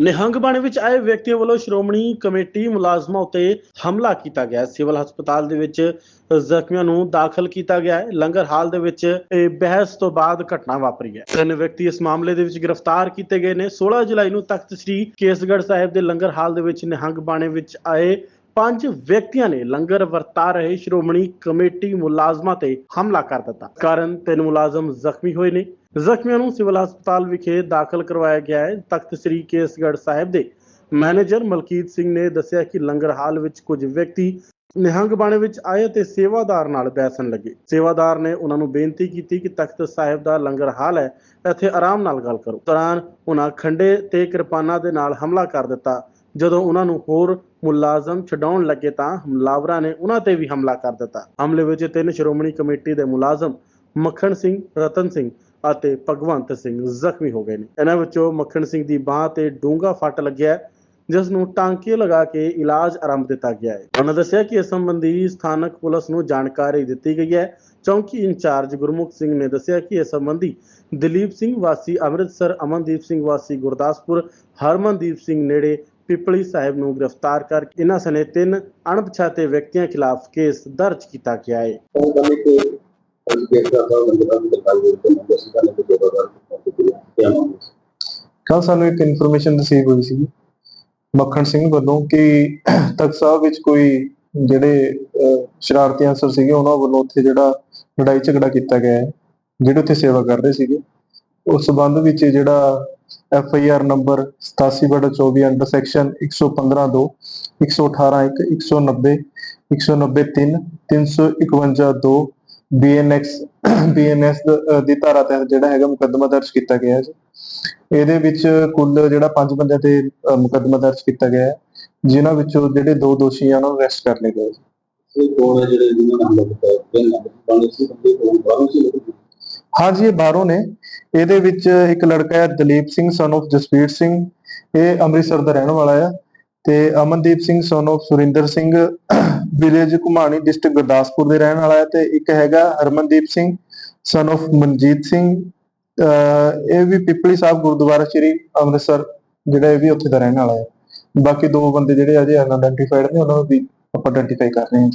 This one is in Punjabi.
ਨਿਹੰਗ ਬਾਣੇ ਵਿੱਚ ਆਏ ਵਿਅਕਤੀਆਂ ਵੱਲੋਂ ਸ਼੍ਰੋਮਣੀ ਕਮੇਟੀ ਮੁਲਾਜ਼ਮਾਂ ਉੱਤੇ ਹਮਲਾ ਕੀਤਾ ਗਿਆ। ਸਿਵਲ ਹਸਪਤਾਲ ਦੇ ਵਿੱਚ ਜ਼ਖਮੀਆਂ ਨੂੰ ਦਾਖਲ ਕੀਤਾ ਗਿਆ ਹੈ। ਲੰਗਰ ਹਾਲ ਦੇ ਵਿੱਚ ਇਹ ਬਹਿਸ ਤੋਂ ਬਾਅਦ ਘਟਨਾ ਵਾਪਰੀ ਹੈ। ਤਿੰਨ ਵਿਅਕਤੀ ਇਸ ਮਾਮਲੇ ਦੇ ਵਿੱਚ ਗ੍ਰਿਫਤਾਰ ਕੀਤੇ ਗਏ ਨੇ। 16 ਜੁਲਾਈ ਨੂੰ ਤਖਤ ਸ੍ਰੀ ਕੇਸਗੜ੍ਹ ਸਾਹਿਬ ਦੇ ਲੰਗਰ ਹਾਲ ਦੇ ਵਿੱਚ ਨਿਹੰਗ ਬਾਣੇ ਵਿੱਚ ਆਏ ਪੰਜ ਵਿਅਕਤੀਆਂ ਨੇ ਲੰਗਰ ਵਰਤਾ ਰਹੇ ਸ਼੍ਰੋਮਣੀ ਕਮੇਟੀ ਮੁਲਾਜ਼ਮਾਂ ਤੇ ਹਮਲਾ ਕਰ ਦਿੱਤਾ। ਕਾਰਨ ਤਿੰਨ ਮੁਲਾਜ਼ਮ ਜ਼ਖਮੀ ਹੋਏ ਨੇ। ਜ਼ਖਮੀਆਂ ਨੂੰ ਸਿਵਲ ਹਸਪਤਾਲ ਵਿਖੇ ਦਾਖਲ ਕਰਵਾਇਆ ਗਿਆ ਹੈ। ਤਖਤ ਸ੍ਰੀ ਕੇਸਗੜ੍ਹ ਸਾਹਿਬ ਦੇ ਮੈਨੇਜਰ ਮਲਕੀਤ ਸਿੰਘ ਨੇ ਦੱਸਿਆ ਕਿ ਲੰਗਰ ਹਾਲ ਵਿੱਚ ਕੁਝ ਵਿਅਕਤੀ ਨਿਹੰਗ ਬਾਣੇ ਵਿੱਚ ਆਏ ਤੇ ਸੇਵਾਦਾਰ ਨਾਲ ਬੈਸਣ ਲੱਗੇ। ਸੇਵਾਦਾਰ ਨੇ ਉਹਨਾਂ ਨੂੰ ਬੇਨਤੀ ਕੀਤੀ ਕਿ ਤਖਤ ਸਾਹਿਬ ਦਾ ਲੰਗਰ ਹਾਲ ਹੈ, ਇੱਥੇ ਆਰਾਮ ਨਾਲ ਗੱਲ ਕਰੋ। ਦੌਰਾਨ ਉਹਨਾਂ ਖੰਡੇ ਤੇ ਕਿਰਪਾਨਾਂ ਦੇ ਨਾਲ ਹਮਲਾ ਕਰ ਦਿੱਤਾ। ਜਦੋਂ ਉਹਨਾਂ ਨੂੰ ਹੋਰ ਮੁਲਾਜ਼ਮ ਛਡਾਉਣ ਲੱਗੇ ਤਾਂ ਹਮਲਾਵਰਾਂ ਨੇ ਉਹਨਾਂ ਤੇ ਵੀ ਹਮਲਾ ਕਰ ਦਿੱਤਾ। ਹਮਲੇ ਵਿੱਚ ਤਿੰਨ ਸ਼੍ਰੋਮਣੀ ਕਮੇਟੀ ਦੇ ਮੁਲਾਜ਼ਮ ਮੱਖਣ ਸਿੰਘ, ਰਤਨ ਸਿੰਘ ਅਤੇ ਭਗਵੰਤ ਸਿੰਘ ਜ਼ਖਮੀ ਹੋ ਗਏ ਨੇ। ਇਹਨਾਂ ਵਿੱਚੋਂ ਮੱਖਣ ਸਿੰਘ ਦੀ ਬਾਹ ਤੇ ਡੂੰਘਾ ਫੱਟ ਲੱਗਿਆ ਜਿਸ ਨੂੰ ਟਾਂਕੇ ਲਗਾ ਕੇ ਇਲਾਜ ਆਰੰਭ ਦਿੱਤਾ ਗਿਆ ਹੈ। ਉਹਨਾਂ ਦੱਸਿਆ ਕਿ ਇਸ ਸੰਬੰਧੀ ਸਥਾਨਕ ਪੁਲਿਸ ਨੂੰ ਜਾਣਕਾਰੀ ਦਿੱਤੀ ਗਈ ਹੈ। ਚੌਂਕੀ ਇੰਚਾਰਜ ਗੁਰਮੁਖ ਸਿੰਘ ਨੇ ਦੱਸਿਆ ਕਿ ਇਸ ਸੰਬੰਧੀ ਦਲੀਪ ਸਿੰਘ ਵਾਸੀ, ਅੰਮ੍ਰਿਤਸਰ ਅਮਨਦੀਪ ਸਿੰਘ ਵਾਸੀ, ਗੁਰਦਾਸਪੁਰ ਹਰਮਨਦੀਪ ਸਿੰਘ ਨੇੜੇ ਪਿਪਲੀ ਸਾਹਿਬ ਨੂੰ ਗ੍ਰਿਫਤਾਰ ਕਰਕੇ ਇਹਨਾਂ ਸਨੇ ਤਿੰਨ ਅਣਪਛਾਤੇ ਵਿਅਕਤੀਆਂ ਖਿਲਾਫ ਕੇਸ ਦਰਜ ਕੀਤਾ ਗਿਆ ਹੈ। ਕੱਲ ਸਾਨੂੰ ਇੱਕ ਇਨਫੋਰਮੇਸ਼ਨ ਰਿਸੀਵ ਹੋਈ ਸੀ ਮੱਖਣ ਸਿੰਘ ਵੱਲੋਂ ਕਿ ਤਖਤ ਸਾਹਿਬ ਵਿੱਚ ਕੋਈ ਜਿਹੜੇ ਸ਼ਰਾਰਤੀ ਅਨਸਰ ਸੀਗੇ, ਉਹਨਾਂ ਵੱਲੋਂ ਉੱਥੇ ਜਿਹੜਾ ਲੜਾਈ ਝਗੜਾ ਕੀਤਾ ਗਿਆ ਹੈ, ਜਿਹੜੇ ਉੱਥੇ ਸੇਵਾ ਕਰ ਰਹੇ ਸੀਗੇ। ਉਸ ਸਬੰਧ ਵਿੱਚ ਜਿਹੜਾ F I R number 87/24 under section 115 2 118 1 190 190 3 351 2 BNX BNS ਦੀ ਧਾਰਾ ਤਹਿਤ ਜਿਹੜਾ ਹੈਗਾ ਮੁਕੱਦਮਾ ਦਰਜ ਕੀਤਾ ਗਿਆ ਹੈ। ਇਹਦੇ ਵਿੱਚ ਕੁੱਲ ਜਿਹੜਾ ਪੰਜ ਬੰਦਿਆਂ ਤੇ ਮੁਕੱਦਮਾ ਦਰਜ ਕੀਤਾ ਗਿਆ ਹੈ ਜਿਨ੍ਹਾਂ ਵਿੱਚੋਂ ਜਿਹੜੇ ਦੋ ਦੋਸ਼ੀ ਆ ਉਹਨਾਂ ਨੂੰ ਅਰੈਸਟ ਕਰ ਲਿਆ ਗਿਆ ਹੈ ਇਹ ਕੋਣ ਹੈ ਜਿਹੜੇ ਹੈ ਹਾਂਜੀ ਇਹ ਬਾਹਰੋਂ ਨੇ। ਇਹਦੇ ਵਿੱਚ ਇੱਕ ਲੜਕਾ ਹੈ ਦਲੀਪ ਸਿੰਘ son of ਜਸਵੀਰ ਸਿੰਘ। ਇਹ ਅੰਮ੍ਰਿਤਸਰ ਦਾ ਰਹਿਣ ਵਾਲਾ ਹੈ ਤੇ Amandeep Singh son of Surinder Singh village Ghumani district Gurdaspur ਦੇ ਰਹਿਣ ਵਾਲਾ ਹੈ ਤੇ ਇੱਕ ਹੈਗਾ ਹਰਮਨਦੀਪ ਸਿੰਘ ਸਨ of ਮਨਜੀਤ ਸਿੰਘ ਇਹ ਵੀ ਪਿਪਲੀ ਸਾਹਿਬ ਗੁਰਦੁਆਰਾ ਸ਼੍ਰੀ ਅੰਮ੍ਰਿਤਸਰ, ਜਿਹੜਾ ਇਹ ਵੀ ਉੱਥੇ ਦਾ ਰਹਿਣ ਵਾਲਾ ਹੈ। ਬਾਕੀ ਦੋ ਬੰਦੇ ਜਿਹੜੇ ਅਜੇ ਅਨਆਇਡੈਂਟੀਫਾਈਡ ਨੇ, ਉਹਨਾਂ ਨੂੰ ਵੀ ਆਪਾਂ ਆਇਡੈਂਟੀਫਾਈ ਕਰ ਰਹੇ ਹਾਂ